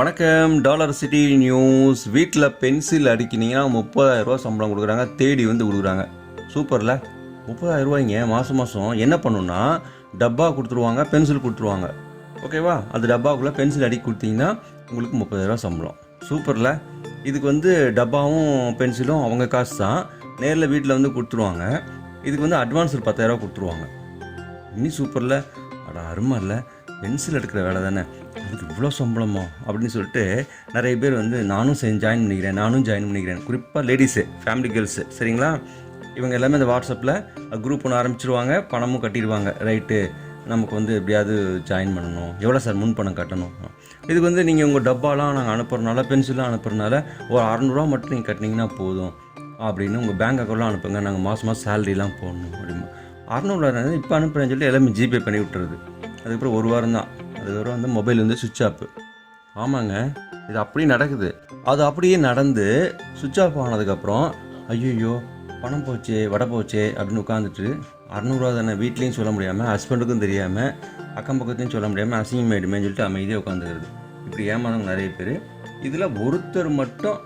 வணக்கம். Dollar city news வீட்டில் pencil அடிக்கினீங்கன்னா முப்பதாயிரரூபா சம்பளம் கொடுக்குறாங்க. தேடி வந்து கொடுக்குறாங்க. சூப்பரில். முப்பதாயிரரூபாய்ங்க மாதம் மாதம் என்ன பண்ணுன்னா டப்பா கொடுத்துருவாங்க பென்சில் கொடுத்துருவாங்க. ஓகேவா? அது டப்பாக்குள்ளே பென்சில் அடி கொடுத்தீங்கன்னா உங்களுக்கு முப்பதாயிரரூபா சம்பளம். சூப்பரில். இதுக்கு வந்து டப்பாவும் பென்சிலும் அவங்க காசு தான் நேரில் வீட்டில் வந்து கொடுத்துருவாங்க. இதுக்கு வந்து அட்வான்ஸ் ஒரு பத்தாயிரரூவா கொடுத்துருவாங்க. இன்னி சூப்பரில். அட அருமை இல்லை. பென்சில் எடுக்கிற வேலை தானே. அதுக்கு இவ்வளோ சம்பளமா? அப்படின்னு சொல்லிட்டு நிறைய பேர் வந்து நானும் ஜாயின் பண்ணிக்கிறேன் நானும் ஜாயின் பண்ணிக்கிறேன். குறிப்பாக லேடிஸு ஃபேமிலி கேர்ள்ஸு சரிங்களா? இவங்க எல்லாமே இந்த வாட்ஸ்அப்பில் குரூப் ஒன்று ஆரம்பிச்சிருவாங்க பணமும் கட்டிடுவாங்க. ரைட்டு நமக்கு வந்து எப்படியாவது ஜாயின் பண்ணணும். எவ்வளோ சார் முன் பணம் கட்டணும்? இதுக்கு வந்து நீங்கள் உங்கள் டப்பாலாம் நாங்கள் அனுப்புகிறனால பென்சிலாம் அனுப்புகிறனால ஒரு அறநூறுவா மட்டும் நீங்கள் கட்டினீங்கன்னா போதும். அப்படின்னு உங்கள் பேங்க் அக்கௌண்ட்லாம் அனுப்புங்க. நாங்கள் மாதம் மாதம் சேலரிலாம் போடணும் அப்படின்னு. அறநூறுவா இப்போ அனுப்புகிறேன்னு சொல்லிட்டு எல்லாமே ஜிபே பண்ணி விட்டுறது. அதுக்கப்புறம் ஒரு வாரம் தான். அதுக்கப்புறம் வந்து மொபைல் வந்து சுவிட்ச் ஆஃப் ஆமாங்க. இது அப்படியே நடக்குது. அது அப்படியே நடந்து சுவிட்ச் ஆஃப் ஆனதுக்கப்புறம் ஐயோ பணம் போச்சே வடை போச்சே அப்படின்னு உட்காந்துட்டு அறநூறுவா தானே வீட்லேயும் சொல்ல முடியாமல் ஹஸ்பண்டுக்கும் தெரியாமல் அக்கம் பக்கத்துலையும் சொல்ல முடியாமல் அசிங்கமாயிடுமேன்னு சொல்லிட்டு அமைதியாக உட்காந்துக்கிறது இப்படி ஏமாந்தவங்க நிறைய பேர். இதில் ஒருத்தர் மட்டும்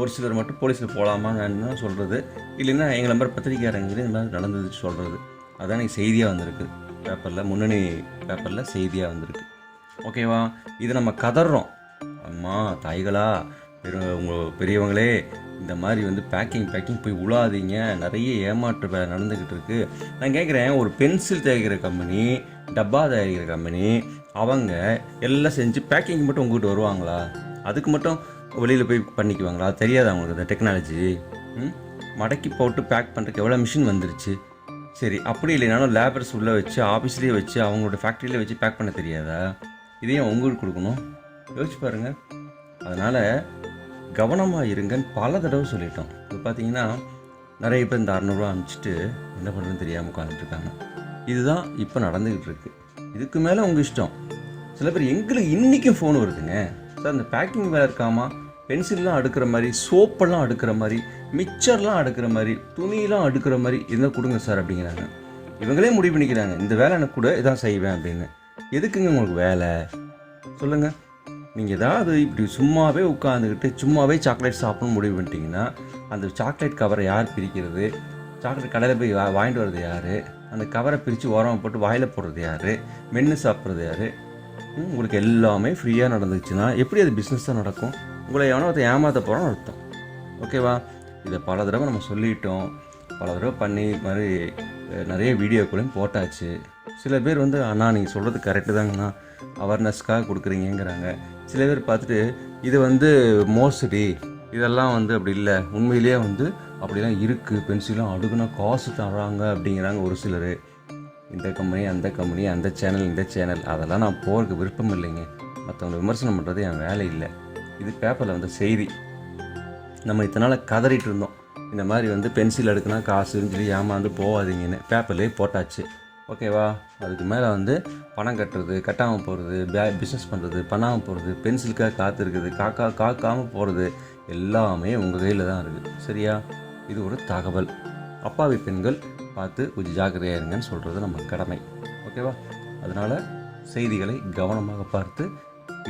ஒரு சிலர் மட்டும் போலீஸில் போகலாமான்னு சொல்கிறது இல்லைன்னா எங்கள் நம்பர் பத்திரிக்கையாரங்க இந்த மாதிரி நடந்தது சொல்கிறது அதான் எனக்கு செய்தியாக வந்திருக்கு. பேப்பரில் முன்னணி பேப்பரில் செய்தியாக வந்திருக்கு. ஓகேவா? இது நம்ம கதறோம் அம்மா தாய்களா உங்கள் பெரியவங்களே இந்த மாதிரி வந்து பேக்கிங் பேக்கிங் போய் உழாதீங்க. நிறைய ஏமாற்று வேலை நடந்துக்கிட்டு இருக்கு. நான் கேட்குறேன் ஒரு பென்சில் தயாரிக்கிற கம்பெனி டப்பா தயாரிக்கிற கம்பெனி அவங்க எல்லாம் செஞ்சு பேக்கிங் மட்டும் உங்ககிட்ட வருவாங்களா? அதுக்கு மட்டும் வெளியில் போய் பண்ணிக்குவாங்களா? தெரியாது அவங்களுக்கு இந்த டெக்னாலஜி மடக்கி போட்டு பேக் பண்ணுறதுக்கு எவ்வளோ மிஷின் வந்துருச்சு? சரி அப்படி இல்லைனாலும் லேபர்ஸ் உள்ளே வச்சு ஆஃபீஸ்லேயே வச்சு அவங்களோட ஃபேக்ட்ரியிலே வச்சு பேக் பண்ண தெரியாதா? இதையும் உங்களுக்கு கொடுக்கணும். யோசிச்சு பாருங்கள் அதனால் கவனமாக இருங்கன்னு பல தடவை சொல்லிட்டோம். இப்போ பார்த்தீங்கன்னா நிறைய பேர் இந்த அறநூறுவா அனுப்பிச்சிட்டு என்ன பண்ணுறதுன்னு தெரியாமல் உட்காந்துட்ருக்காங்க இதுதான் இப்போ நடந்துக்கிட்டு இருக்கு. இதுக்கு மேலே உங்கள் இஷ்டம். சில பேர் எங்களுக்கு இன்றைக்கும் ஃபோன் வருதுங்க. சார் அந்த பேக்கிங் வேலை இருக்காமா? பென்சில்லாம் அடுக்கிற மாதிரி சோப்பெல்லாம் அடுக்கிற மாதிரி மிக்சர்லாம் அடுக்கிற மாதிரி துணியெல்லாம் அடுக்கிற மாதிரி இருந்தால் கொடுங்க சார் அப்படிங்கிறாங்க. இவங்களே முடிவு பண்ணிக்கிறாங்க. இந்த வேலை எனக்கு கூட இதான் செய்வேன் அப்படின்னு. எதுக்குங்க உங்களுக்கு வேலை? சொல்லுங்கள் நீங்கள் ஏதாவது இப்படி சும்மாவே உட்காந்துக்கிட்டு சும்மாவே சாக்லேட் சாப்பிடணும்னு முடிவு பண்ணிட்டீங்கன்னா அந்த சாக்லேட் கவரை யார் பிரிக்கிறது? சாக்லேட் கடையில் போய் வா வாங்கிட்டு வர்றது யார்? அந்த கவரை பிரித்து உரம் போட்டு வாயில் போடுறது யார்? மென்று சாப்பிட்றது யார்? உங்களுக்கு எல்லாமே ஃப்ரீயாக நடந்துச்சுன்னா எப்படி அது பிஸ்னஸ் தான் நடக்கும்? உங்களை எவனோ ஒருத்தன் ஏமாற்ற போகிறோன்னு அர்த்தம். ஓகேவா இதை பல தடவை நம்ம சொல்லிட்டோம். பல தடவை பண்ணி இது மாதிரி நிறைய வீடியோக்களையும் போட்டாச்சு. சில பேர் வந்து அண்ணா நீங்கள் சொல்கிறது கரெக்டு தாங்கண்ணா. அவேர்னஸ்க்காக கொடுக்குறீங்கங்கிறாங்க. சில பேர் பார்த்துட்டு இது வந்து மோசடி. இதெல்லாம் வந்து அப்படி இல்லை. உண்மையிலேயே வந்து அப்படிலாம் இருக்குது பென்சிலும் அடுக்குனா காசு தராங்க அப்படிங்கிறாங்க ஒரு சிலர். இந்த கம்பெனி அந்த கம்பெனி அந்த சேனல் இந்த சேனல் அதெல்லாம் நான் போகிறதுக்கு விருப்பம் இல்லைங்க. மற்றவங்களை விமர்சனம் பண்ணுறது என் வேலை இல்லை. இது பேப்பரில் வந்த செய்தி. நம்ம இத்தனை நாள் கதறிட்டு இருந்தோம். இந்த மாதிரி வந்து பென்சில் எடுக்கினா காசுன்னு சொல்லி ஏமாந்து போகாதீங்கன்னு பேப்பர்லேயே போட்டாச்சு. ஓகேவா அதுக்கு மேலே வந்து பணம் கட்டுறது கட்டாமல் போகிறது பே பிஸ்னஸ் பண்ணுறது பண்ணாமல் போகிறது பென்சிலுக்காக காத்திருக்குது காக்கா காக்காமல் போகிறது எல்லாமே உங்கள் கையில் தான் இருக்குது சரியா? இது ஒரு தகவல். அப்பாவி பெண்கள் பார்த்து கொஞ்சம் ஜாக்கிரதையாக இருங்கன்னு சொல்கிறது நம்ம கடமை. ஓகேவா அதனால் செய்திகளை கவனமாக பார்த்து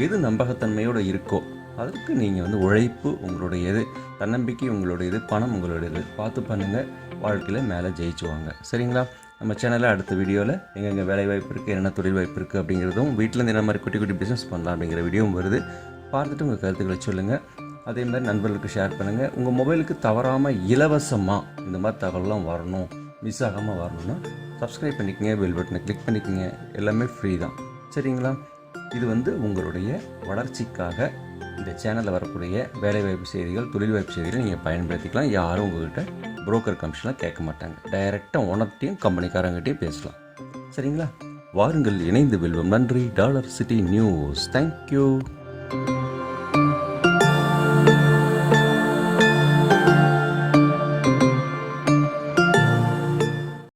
எது நம்பகத்தன்மையோடு இருக்கோ அதுக்கு நீங்கள் வந்து உழைப்பு உங்களுடையது தன்னம்பிக்கை உங்களுடையது பணம் உங்களுடையது பார்த்து பண்ணுங்கள் வாழ்க்கையில் மேலே ஜெயிச்சுவாங்க. சரிங்களா? நம்ம சேனலில் அடுத்த வீடியோவில் எங்கெங்கே வேலை வாய்ப்பு இருக்குது என்னென்ன தொழில் வாய்ப்பு இருக்குது அப்படிங்கிறதும் வீட்டிலேருந்து என்ன மாதிரி குட்டி குட்டி பிஸ்னஸ் பண்ணலாம் அப்படிங்கிற வீடியோவும் வருது. பார்த்துட்டு உங்கள் கருத்துக்களை சொல்லுங்கள் அதே மாதிரி நண்பர்களுக்கு ஷேர் பண்ணுங்கள் உங்கள் மொபைலுக்கு தவறாமல் இலவசமாக இந்த மாதிரி தகவலாம் வரணும் மிஸ் ஆகாமல் வரணும்னா சப்ஸ்கிரைப் பண்ணிக்கோங்க பெல் பட்டனை கிளிக் பண்ணிக்கோங்க. எல்லாமே ஃப்ரீ தான். சரிங்களா? இது வந்து உங்களுடைய வளர்ச்சிக்காக இந்த சேனலில் வரக்கூடிய வேலைவாய்ப்பு செய்திகள் தொழில் வாய்ப்பு நீங்கள் பயன்படுத்திக்கலாம். யாரும் உங்கள்கிட்ட புரோக்கர் கமிஷனில் கேட்க மாட்டாங்க. டைரெக்டாக ஓனர்கிட்டையும் கம்பெனிக்காரங்கிட்டையும் பேசலாம். சரிங்களா? வாருங்கள் இணைந்து வெல்வோம். நன்றி. Dollar city news. தேங்க்யூ